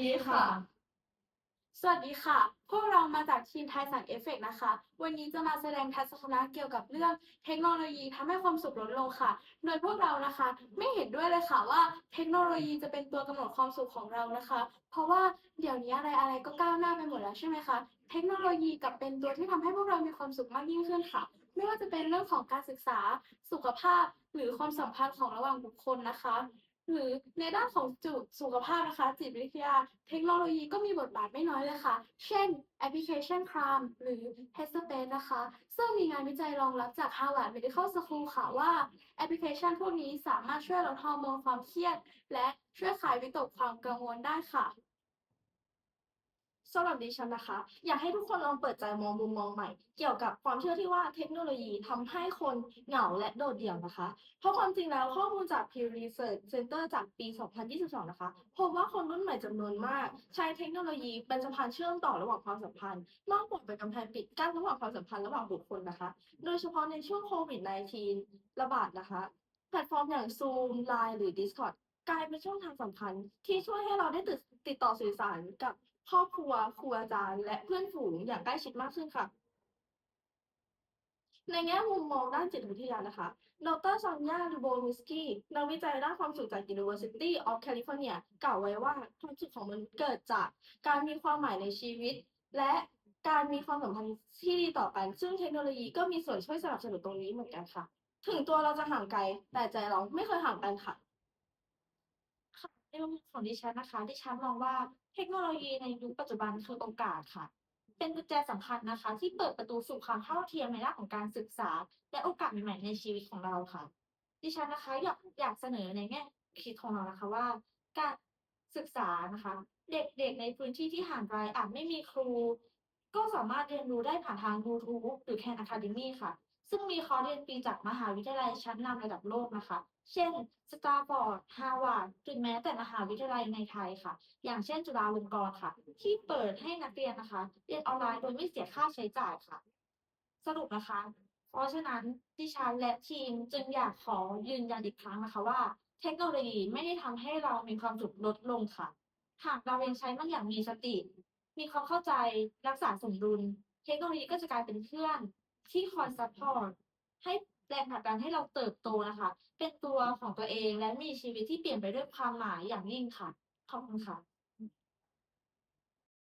ดีค่ะ สวัสดีค่ะ พวกเรามาจากทีมไทยสันเอฟเฟกนะคะ วันนี้จะมาแสดงทัศนะเกี่ยวกับเรื่องเทคโนโลยีทำให้ความสุขลดลงค่ะ โดยพวกเรานะคะ ไม่เห็นด้วยเลยค่ะว่าเทคโนโลยีจะเป็นตัวกำหนดความสุขของเรานะคะ เพราะว่าเดี๋ยวนี้อะไรอะไรก็ก้าวหน้าไปหมดแล้วใช่ไหมคะ เทคโนโลยีกับเป็นตัวที่ทำให้พวกเรามีความสุขมากยิ่งขึ้นค่ะ ไม่ว่าจะเป็นเรื่องของการศึกษา สุขภาพ หรือความสัมพันธ์ของระหว่างบุคคลนะคะ หรือในด้านของจุสุขภาพนะคะ จิตวิทยา เทคโนโลยีก็มีบทบาทไม่น้อยเลยค่ะ เช่นแอปพลิเคชันครามหรือ Headspace นะคะ ซึ่งมีงานวิจัยรองรับจาก Harvard Medical School ค่ะว่าแอปพลิเคชันพวกนี้สามารถช่วยลดฮอร์โมนความเครียด และช่วยคลายวิตกความกังวลได้ค่ะ สำหรับดิฉันนะคะ อยากให้ทุกคนลองเปิดใจมองมุมมองใหม่ เกี่ยวกับความเชื่อที่ว่าเทคโนโลยีทำให้คนเหงาและโดดเดี่ยวนะคะ เพราะความจริงแล้วข้อมูลจาก Pew Research Center จากปี 2022 นะคะพบว่าคนรุ่นใหม่จำนวนมาก ใช้เทคโนโลยีเป็นสะพานเชื่อมต่อระหว่างความสัมพันธ์มากกว่าเป็นกำแพงปิดกั้นระหว่างความสัมพันธ์ระหว่างบุคคลนะคะ โดยเฉพาะในช่วงโควิด -19 ระบาดนะคะ แพลตฟอร์มอย่าง Zoom Line หรือ Discord กลายเป็นช่องทางสำคัญที่ช่วยให้เราได้ติดติดต่อสื่อสารกับ ครอบครัวครูอาจารย์ และเพื่อนฝูงอย่างใกล้ชิดมากขึ้นค่ะ ในแง่มุมมองด้านจิตวิทยานะคะ ดรซอนยาลูโบมิสกี้นักวิจัยด้านความสุขจาก University of California กล่าวไว้ว่าความสุขของมนุษย์เกิดจากการมีความหมายในชีวิต และการมีความสัมพันธ์ที่ดีต่อกัน ซึ่งเทคโนโลยีก็มีส่วนช่วยสนับสนุนตรงนี้เหมือนกันค่ะ ถึงตัวเราจะห่างไกล แต่ใจเราไม่เคยห่างกันค่ะ มุมของดิฉันนะคะ ดิฉันมองว่าเทคโนโลยีในยุคปัจจุบันคือโอกาสค่ะ เป็นกุญแจสำคัญนะคะ ที่เปิดประตูสู่ความเท่าเทียมในด้านของการศึกษา และโอกาสใหม่ๆในชีวิตของเราค่ะ ดิฉันนะคะอยากอยากเสนอในแง่คิดของเรานะคะว่า การศึกษานะคะ เด็กๆในพื้นที่ที่ห่างไกลอาจไม่มีครู ก็สามารถเรียนรู้ได้ผ่านทาง YouTube หรือ Khan Academy ค่ะ ซึ่งมีคอร์สเรียนฟรีจากมหาวิทยาลัยชั้นนำระดับโลกนะคะ เช่นสตาร์ฟอร์ดฮาวาดหรือแม้แต่มหาวิทยาลัยในไทยค่ะ อย่างเช่นจุฬาลงกรณ์ค่ะ ที่เปิดให้นักเรียนนะคะ เรียนออนไลน์โดยไม่เสียค่าใช้จ่ายค่ะ สรุปนะคะ เพราะฉะนั้นดิฉันและทีมจึงอยากขอยืนยันอีกครั้งนะคะว่า เทคโนโลยีไม่ได้ทำให้เรามีความสุขลดลงค่ะ หากเรายังใช้มันอย่างมีสติ มีความเข้าใจรักษาสมดุล เทคโนโลยีก็จะกลายเป็นเพื่อน ที่คอยซัพพอร์ตให้แรงผลักดันให้เราเติบโตนะคะ เป็นตัวของตัวเองและมีชีวิตที่เปลี่ยนไปด้วยความหมายอย่างยิ่งค่ะ ขอบคุณค่ะ